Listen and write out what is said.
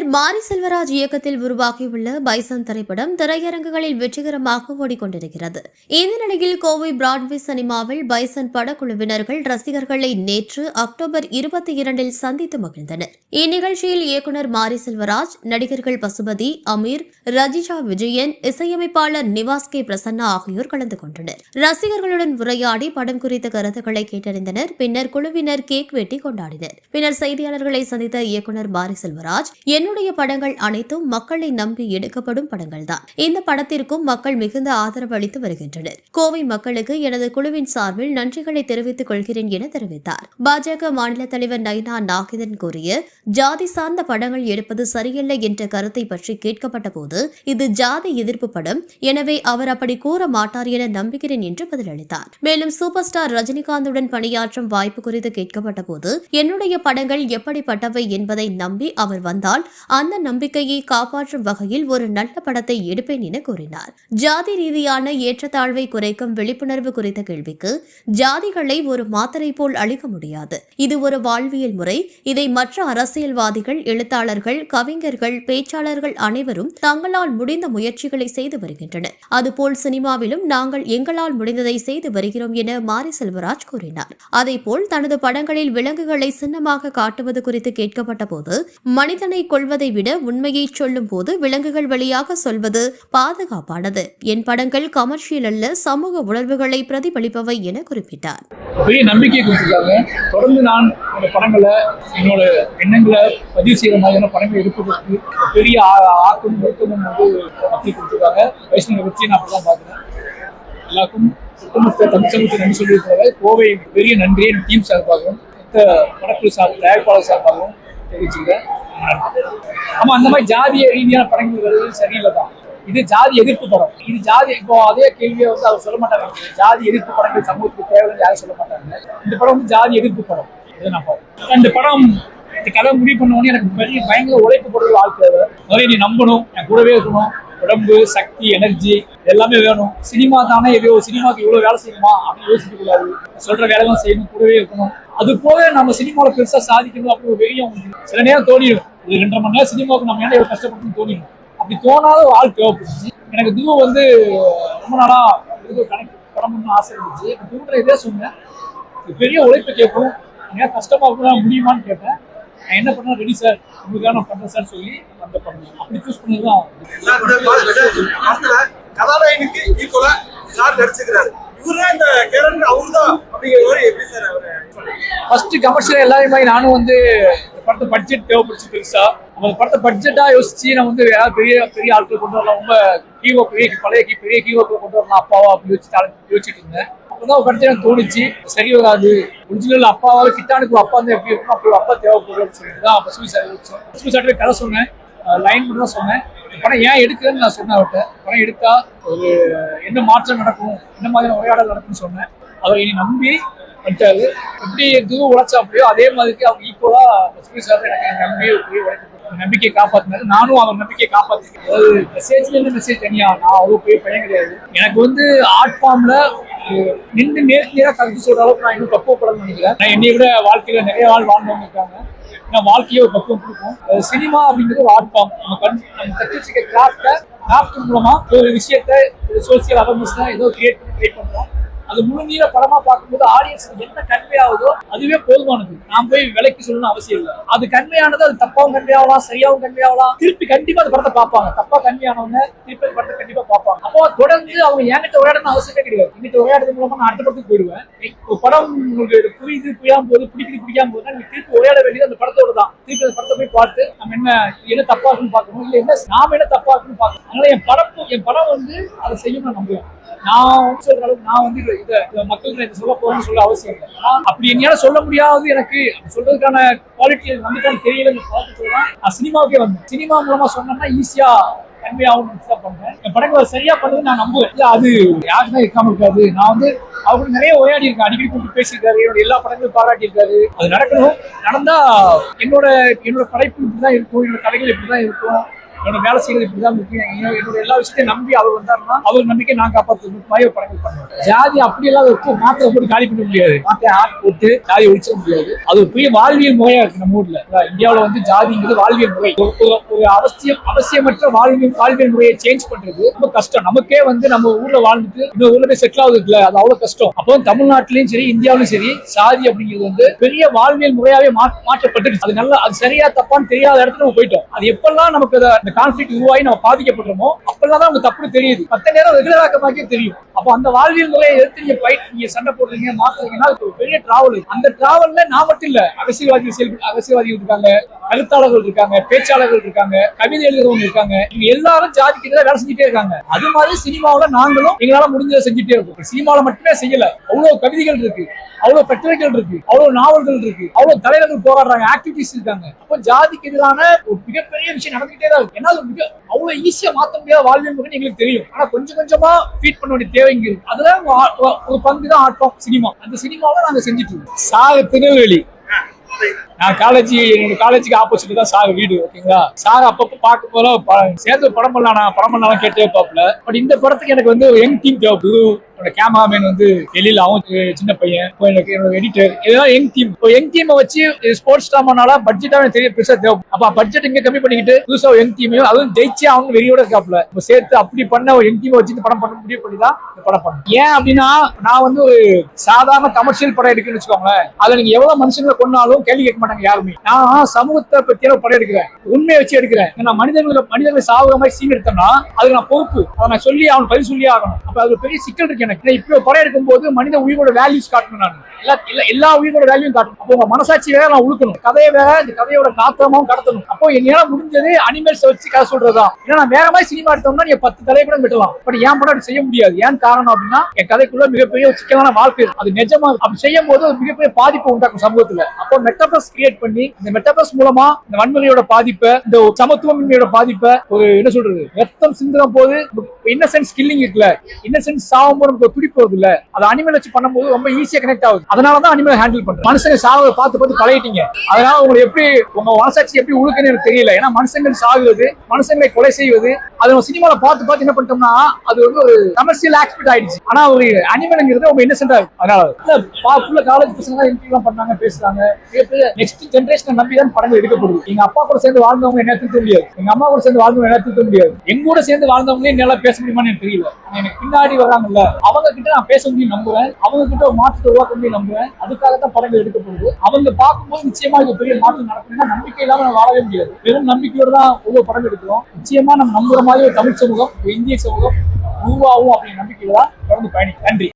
இயக்குனர் மாரி செல்வராஜ் இயக்கத்தில் உருவாகியுள்ள பைசன் திரைப்படம் திரையரங்குகளில் வெற்றிகரமாக ஓடிக்கொண்டிருக்கிறது. இந்த நிலையில் கோவை பிராட்வே சினிமாவில் பைசன் படக்குழுவினர்கள் ரசிகர்களை நேற்று அக்டோபர் இருபத்தி இரண்டில் சந்தித்து மகிழ்ந்தனர். இந்நிகழ்ச்சியில் இயக்குனர் மாரி செல்வராஜ் நடிகர்கள் பசுபதி அமீர் ரஜிஷா விஜயன் இசையமைப்பாளர் நிவாஸ் கே. பிரசன்னா ஆகியோர் கலந்து கொண்டனர். ரசிகர்களுடன் உரையாடி படம் குறித்த கருத்துக்களை கேட்டறிந்தனர். பின்னர் குழுவினர் கேக் வெட்டி கொண்டாடினர். பின்னர் செய்தியாளர்களை சந்தித்த இயக்குனர் மாரி செல்வராஜ் என்ன என்னுடைய படங்கள் அனைத்தும் மக்களை நம்பி எடுக்கப்படும் படங்கள்தான். இந்த படத்திற்கும் மக்கள் மிகுந்த ஆதரவு அளித்து வருகின்றனர். கோவை மக்களுக்கு எனது குழுவின் சார்பில் நன்றிகளை தெரிவித்துக் கொள்கிறேன் என தெரிவித்தார். பாஜக மாநில தலைவர் நைனா நாகேந்திரன் கூறிய ஜாதி சார்ந்த படங்கள் எடுப்பது சரியில்லை என்ற கருத்தை பற்றி கேட்கப்பட்ட போது இது ஜாதி எதிர்ப்பு படம். எனவே அவர் அப்படி கூற மாட்டார் என நம்புகிறேன் என்று பதிலளித்தார். மேலும் சூப்பர் ஸ்டார் ரஜினிகாந்துடன் பணியாற்றும் வாய்ப்பு குறித்து கேட்கப்பட்ட போது என்னுடைய படங்கள் எப்படிப்பட்டவை என்பதை நம்பி அவர் வந்தால் அந்த நம்பிக்கையை காப்பாற்றும் வகையில் ஒரு நல்ல படத்தை எடுப்பேன் என கூறினார். ஜாதி ரீதியான ஏற்றத்தாழ்வை குறைக்கும் விழிப்புணர்வு குறித்த கேள்விக்கு ஜாதிகளை ஒரு மாத்திரை போல் அளிக்க முடியாது. இது ஒரு வாழ்வியல் முறை. இதை மற்ற அரசியல்வாதிகள் எழுத்தாளர்கள் கவிஞர்கள் பேச்சாளர்கள் அனைவரும் தங்களால் முடிந்த முயற்சிகளை செய்து வருகின்றனர். அதுபோல் சினிமாவிலும் நாங்கள் எங்களால் முடிந்ததை செய்து வருகிறோம் என மாரி செல்வராஜ் கூறினார். அதேபோல் தனது படங்களில் விலங்குகளை சின்னமாக காட்டுவது குறித்து கேட்கப்பட்ட போது மனிதனை கொள்வது சொல்வதை விட உண்மையை சொல்லும் போது விலங்குகள் வழியாக சொல்வது பாதுகாப்பானது. என் படங்கள் கமர்ஷியல் அல்ல சமூக உணர்வுகளை பிரதிபலிப்பவை என குறிப்பிட்டார். பெரிய நம்பிக்கை கொடுத்துருக்காங்க. தொடர்ந்து நான் இந்த படங்களை என்னோட எண்ணங்களை பதிவு செய்யற மாதிரியான படங்கள் எடுப்பதற்கு பெரிய ஆக்கம் ஆக்கமும் ஊக்கமும் வந்து மக்கள் கொடுத்துருக்காங்க. வைஷ்ணவ வச்சு நான் அப்படிதான் பார்க்குறேன். எல்லாருக்கும் ஒட்டுமொத்த தமிழ் சமூகத்தை நன்றி சொல்லியிருக்காங்க கோவை பெரிய நன்றியை டீம் சார்பாகவும் மற்ற படக்குழு சார் தயாரிப்பாளர் சார்பாகவும் தெரிவிச்சுக்கிறேன். ஆமா அந்த மாதிரி ஜாதிய ரீதியான படங்கள் வருவது சரியில்லை தான் இது ஜாதி எதிர்ப்பு படம். இது ஜாதி இப்போ அதே கேள்வியை வந்து அவர் சொல்ல மாட்டாங்க ஜாதி எதிர்ப்பு படங்கள் சமூகத்துக்கு தேவைன்னு யாரும் சொல்ல மாட்டாங்க. இந்த படம் வந்து ஜாதி எதிர்ப்பு படம். இதை நான் பார்க்கிறேன் இந்த படம் இந்த கதை முடிவு பண்ண உடனே எனக்கு பெரிய பயங்கர உழைப்பு போடுற ஆள் தேவை. முதல்ல நீ நம்பணும் என் கூடவே இருக்கணும். உடம்பு சக்தி எனர்ஜி எல்லாமே வேணும். சினிமா தானே எதையோ சினிமாக்கு இவ்வளோ வேலை செய்யணுமா அப்படின்னு யோசிக்க கூடாது. சொல்ற வேலைதான் செய்யணும் கூடவே இருக்கணும். அது போக நம்ம சினிமாவில் பெருசா சாதிக்கணும் அப்படி ஒரு வெறியும் சில நேரம் தோணிடும். ஒரு ரெண்டரை மணி நேரம் சினிமாவுக்கு நம்ம ஏன்னா கஷ்டப்பட்டு தோணிடும்? அப்படி தோணாத ஒரு ஆள் தேவைப்படுச்சு எனக்கு துருவ வந்து ரொம்ப நாளா இது கணக்கு படம் பண்ண ஆசை இருந்துச்சு. எனக்கு துருவ இதே சொன்னேன். இது பெரிய உழைப்பு கேட்கும் ஏன் கஷ்டமா இருந்தா முடியுமான்னு கேட்டேன். நான் என்ன பண்ண ரெடி சார் உங்களுக்காக நான் பண்றேன் சார் சொல்லி அந்த பண்ணேன் அப்படி சூஸ் பண்ணதுதான். கதாநாயகனுக்கு ஈக்குவலா சார் நடிச்சுக்கிறாரு. இவருதான் இந்த கேரக்டர் அவர்தான் அப்படிங்கிற மாதிரி எப்படி சார் அவரு? ஃபர்ஸ்ட் கமர்ஷியல் எல்லாரும் நானும் வந்து படத்தை பட்ஜெட் தேவைப்படுச்சு பெருசா அவங்க படத்தை பட்ஜெட்டா யோசிச்சு நான் வந்து யாராவது பெரிய பெரிய ஆட்கள் கொண்டு வரலாம். ரொம்ப ஹீரோ பெரிய பழைய பெரிய ஹீரோக்கள் கொண்டு வரலாம் அப்பாவா அப்படி யோசிச்சு யோசிச்சுட்டு இருந்தேன். அப்பதான் ஒரு படத்தை எனக்கு தோணுச்சு சரி வராது. ஒரிஜினல் அப்பாவால கிட்டானுக்கு அப்பா வந்து எப்படி இருக்கும் அப்படி அப்பா தேவைப்படும்னு சொல்லிட்டு தான் அப்போ சார் வச்சோம் பசுமி கதை சொன்னேன். லைன் மட்டும் தான் சொன்னேன். படம் ஏன் எடுக்குதுன்னு நான் சொன்னேன் அவர்கிட்ட. படம் எடுத்தா ஒரு என்ன மாற்றம் நடக்கும் என்ன மாதிரியான உரையாடல் நடக்கும்னு சொன்னேன். அவர் என்னை நம்பி வந்துட்டாரு எப்படி எதுவும் உழைச்சாப்படியோ அதே மாதிரி அவங்க ஈக்குவலா லட்சுமி சார் எனக்கு நம்பி ஒரு பெரிய நம்பிக்கையை காப்பாத்தினாரு. நானும் அவர் நம்பிக்கையை காப்பாத்திருக்கேன். அதாவது மெசேஜ்ல இருந்து மெசேஜ் தனியா நான் அவ்வளவு பெரிய பையன் கிடையாது. எனக்கு வந்து ஆர்ட் ஃபார்ம்ல நின்று நேருக்கு கருத்து சொல்ற அளவுக்கு நான் இன்னும் பக்குவப்படணும்னு நினைக்கிறேன். நான் என்னைய விட வாழ்க்கையில நிறைய வாழ் வாழ்ந்தவங்க இருக்காங்க. ஏன்னா வாழ்க்கையே ஒரு பக்குவம் கொடுக்கும். சினிமா அப்படிங்கிறது ஒரு ஆர்ட் ஃபார்ம் நம்ம கண் நம்ம கற்று வச்சுக்க கிராஃப்டை கிராஃப்ட் மூலமா ஒரு விஷயத்த ஒரு சோசியல் அவேர்னஸ் ஏதோ கிரியேட் பண்ணி கிரியேட் பண்றோம். அது முழுநீர படமா பார்க்கும்போது ஆடியன்ஸ் என்ன கன்வே அதுவே போதுமானது. நான் போய் விலைக்கு சொல்லணும்னு அவசியம் இல்லை. அது கண்மையானது அது தப்பாவும் கன்வே சரியாகவும் சரியாவும் திருப்பி கண்டிப்பா அந்த படத்தை பார்ப்பாங்க. தப்பா கன்வே திருப்பி அந்த படத்தை கண்டிப்பா பார்ப்பாங்க. அப்போ தொடர்ந்து அவங்க என்கிட்ட உரையாடணும் அவசியமே கிடையாது. என்கிட்ட உரையாடுறது மூலமா நான் அடுத்த படத்துக்கு போயிடுவேன். ஒரு படம் உங்களுக்கு புரியுது புரியாம போது பிடிக்குது பிடிக்காம போது நீங்க திருப்பி உரையாட வேண்டியது அந்த படத்தோட தான். திருப்பி அந்த படத்தை போய் பார்த்து நம்ம என்ன என்ன தப்பா இருக்குன்னு பார்க்கணும் இல்ல என்ன நாம என்ன தப்பா இருக்குன்னு பார்க்கணும். அதனால என் படம் என் படம் வந்து அதை செய்யும் நான் நம்புவேன். நான் வந்து சொல்ற அளவுக்கு நான் வந்து இதை இதை மக்களுக்கு இதை சொல்ல போறேன்னு சொல்ல அவசியம் இல்லை. அப்படி என்னால சொல்ல முடியாது எனக்கு. அப்படி சொல்றதுக்கான குவாலிட்டி நமக்கான தெரியலன்னு பார்த்து சொல்லலாம். நான் சினிமாவுக்கே வந்தேன். சினிமா மூலமா சொன்னோம்னா ஈஸியா கன்மையாகும் தான் பண்றேன் என் படங்களை சரியா பண்ணது நான் நம்புவேன். இல்ல அது யாருக்குமே இருக்காம இருக்காது. நான் வந்து அவருக்கு நிறைய உரையாடி இருக்கேன். அடிக்கடி கூப்பிட்டு பேசியிருக்காரு. என்னோட எல்லா படங்களும் பாராட்டி இருக்காரு அது நடக்கணும். நடந்தா என்னோட என்னோட படைப்பு இப்படிதான் இருக்கும். என்னோட கதைகள் இப்படிதான் இருக்கும். என்னோட வேலை செய்யறது இப்படிதான் முக்கியம். என்னோட எல்லா விஷயத்தையும் நம்பி அவர் வந்தாருன்னா அவர் நம்பிக்கை நான் காப்பாற்று மாதிரி படங்கள் பண்ணுவேன். ஜாதி அப்படி இல்லாத வச்சு மாத்திரை போட்டு காலி பண்ண முடியாது. மாத்திரை ஆட் போட்டு ஜாதி ஒழிச்சிட முடியாது. அது ஒரு பெரிய வாழ்வியல் முறையா இருக்கு நம்ம ஊர்ல. இந்தியாவில வந்து ஜாதிங்கிறது வாழ்வியல் முறை. ஒரு- ஒரு- அவசியம் அவசியமற்ற வாழ்வியல் வாழ்வியல் முறையை சேஞ்ச் பண்றது ரொம்ப கஷ்டம். நமக்கே வந்து நம்ம ஊர்ல வாழ்ந்துட்டு இன்னொரு ஊர்ல போய் செட்டில் ஆகுது இல்ல அது அவ்வளவு கஷ்டம். அப்போ தமிழ்நாட்டிலயும் சரி இந்தியாவிலும் சரி சாதி அப்படிங்கிறது வந்து பெரிய வாழ்வியல் முறையாவே மாற்றப்பட்டு அது நல்லா அது சரியா தப்பான்னு தெரியாத இடத்துல நம்ம போயிட்டோம். அது எப்பெல்லாம் நமக்கு அத- கான்ஃபிளிக் உருவாகி நம்ம பாதிக்கப்படுறோமோ அப்பெல்லாம் தான் நமக்கு தப்புன்னு தெரியுது. மத்த நேரம் ரெகுலராக்கமாக்கே தெரியும். அப்போ அந்த வாழ்வியல் முறையை எடுத்து நீங்க ஃபைட் நீங்க சண்டை போடுறீங்க மாத்துறீங்கன்னா பெரிய டிராவல் அந்த டிராவல்ல நான் மட்டும் இல்ல அரசியல்வாதிகள் அரசியல்வாதிகள் இருக்காங்க கருத்தாளர்கள் இருக்காங்க பேச்சாளர்கள் இருக்காங்க கவிதை எழுதுறவங்க இருக்காங்க. இவங்க எல்லாரும் ஜாதிக்கு எதிராக வேலை செஞ்சுட்டே இருக்காங்க. அது மாதிரி சினிமாவில் நாங்களும் எங்களால முடிஞ்சதை செஞ்சுட்டே இருக்கோம். சினிமாவில மட்டுமே செய்யல. அவ்வளவு கவிதைகள் இருக்கு அவ்வளவு கட்டுரைகள் இருக்கு அவ்வளவு நாவல்கள் இருக்கு அவ்வளவு தலைவர்கள் போராடுறாங்க ஆக்டிவிட்டிஸ் இருக்காங்க. அப்போ ஜாதிக்கு எதிரான ஒரு மிகப்பெரிய விஷயம் நடந்துகிட்டே தான் இருக்கு. ஏன்னா அது மிக அவ்வளவு ஈஸியா மாத்த முடியாத வாழ்வியல் எங்களுக்கு தெரியும். ஆனா கொஞ்சம் கொஞ்சமா ஃபீட் பண்ண வேண்டிய தேவை இங்க இருக்கு. அதுல ஒரு ஒரு பங்கு தான் ஆட்டம் சினிமா. அந்த சினிமாவை நாங்க செஞ்சுட்டு இருக்கோம். சாக திருநெல்வேலி நான் காலேஜ் என்னோட காலேஜுக்கு ஆப்போசிட் தான் சார் வீடு ஓகேங்களா சார் அப்பப்போ பார்க்க போல சேர்ந்து படம் பண்ணலாம். நான் படம் பண்ணலாம் கேட்டே பார்ப்பல பட் இந்த படத்துக்கு எனக்கு வந்து யங் டீம் தேவைப்படுது. என்னோட கேமராமேன் வந்து வெளியில அவன் சின்ன பையன். இப்போ எனக்கு என்னோட எடிட்டர் இதெல்லாம் யங் டீம் இப்போ யங் டீமை வச்சு ஸ்போர்ட்ஸ் டாமனால பட்ஜெட்டா எனக்கு தெரிய பெருசா தேவை அப்ப பட்ஜெட் இங்க கம்மி பண்ணிக்கிட்டு புதுசாக யங் டீமையும் அதுவும் ஜெயிச்சு அவங்க வெளியோட இருக்காப்ல இப்போ சேர்த்து அப்படி பண்ண ஒரு யங் டீமை வச்சு இந்த படம் பண்ண முடிவு பண்ணி தான் இந்த படம் பண்ணேன். ஏன் அப்படின்னா நான் வந்து ஒரு சாதாரண கமர்ஷியல் படம் எடுக்குன்னு வச்சுக்கோங்களேன். அதை நீங்க எவ்வளவு மனுஷங்களை கொண்டாலும் கேள்வி கேட்க மாட்டாங்க யாருமே. நான் சமூகத்தை பத்தியான படம் எடுக்கிறேன். உண்மையை வச்சு எடுக்கிறேன். நான் மனிதர்களை மனிதர்களை சாவுற மாதிரி சீன் எடுத்தேன்னா அதுக்கு நான் பொறுப்பு. அதை நான் சொல்லி அவன் பதில் சொல்லி ஆகணும். அப்ப அது பெரிய சிக்கல் இருக்கு எனக்கு. நான் இப்போ படம் எடுக்கும்போது மனித உயிரோட வேல்யூஸ் காட்டணும் நான். எல்லா எல்லா- எல்லா உயிரோட வேல்யூயும் காட்டணும். அப்போ உங்க மனசாட்சி வேற நான் உழுக்கணும். கதையை வேற இந்த கதையோட காத்திரமும் கடத்தணும். அப்போ என்னால முடிஞ்சது அனிமல்ஸ் வச்சு கதை சொல்றதா ஏன்னா நான் வேற மாதிரி சினிமா எடுத்தோம்னா நீங்க பத்து கதையை கூட விட்டலாம் பட் ஏன் படம் செய்ய முடியாது. ஏன் காரணம் அப்படின்னா என் கதைக்குள்ள மிகப்பெரிய ஒரு சிக்கலான வாழ்க்கை அது நிஜமா அப்படி செய்யும் போது மிகப்பெரிய பாதிப்பு உண்டாக்கும் சமூகத்துல. அப்போ மெட்டபஸ் கிரியேட் பண்ணி இந்த மெட்டபஸ் மூலமா இந்த வன்முறையோட பாதிப்பை இந்த சமத்துவமின்மையோட பாதிப்பை ஒரு என்ன சொல்றது ரத்தம் சிந்துற போது இன்னசென்ஸ் கில்லிங் இருக்குல்ல இன்னசென்ஸ் சாகும் போது நமக்கு துடிப்பு வருது இல்ல அது அனிமல் வச்சு பண்ணும்போது ரொம்ப ஈஸியா கனெக்ட் ஆகுது. அதனாலதான் அனிமல் ஹேண்டில் பண்றேன் மனுஷங்க சாவதை பார்த்து பார்த்து பழகிட்டீங்க. அதனால உங்களுக்கு எப்படி உங்க மனசாட்சி எப்படி உழுக்குன்னு எனக்கு தெரியல. ஏன்னா மனுஷங்கள் சாகுவது மனுஷங்களை கொலை செய்வது அது நம்ம சினிமால பார்த்து பார்த்து என்ன பண்ணிட்டோம்னா அது வந்து ஒரு கமர்ஷியல் ஆக்ஸ்பெக்ட் ஆயிடுச்சு. ஆனா ஒரு அனிமல்ங்கிறது ரொம்ப இன்னசென்டா இருக்கு. அதனால காலேஜ் பசங்க எல்லாம் பண்ணாங்க பேசுறாங்க. நெக்ஸ்ட் ஜென்ரேஷனை நம்பி தான் படங்கள் எடுக்கப்படுது. எங்க அப்பா கூட சேர்ந்து வாழ்ந்தவங்க என்ன திருத்த முடியாது எங்க அம்மா கூட சேர்ந்து வாழ்ந்தவங்க என்ன திருத்த முடியாது எங்க கூட சேர்ந்து வாழ்ந்தவங்களே என்னால பேச முடியுமான்னு எனக்கு தெரியல. எனக்கு பின்னாடி வராங்கல்ல அவங்க கிட்ட நான் பேச முடியும் நம்புவேன். அவங்க கிட்ட ஒரு மாற்றத்தை உருவாக்க முடியும் நம்புவேன். அதுக்காக தான் படங்கள் எடுக்கப்படுது. அவங்க பார்க்கும்போது நிச்சயமா இது பெரிய மாற்றம் நடக்கும்னா நம்பிக்கை இல்லாம நம்ம வாழவே முடியாது. வெறும் நம்பிக்கையோட தான் ஒவ்வொரு படம் எடுக்கிறோம். நிச்சயமா நம்ம நம்புற மாதிரி ஒரு தமிழ் சமூகம் இந்திய சமூகம் உருவாகும் அப்படின்னு நம்பிக்கையில தான் தொடர்ந்து பயணி நன்றி.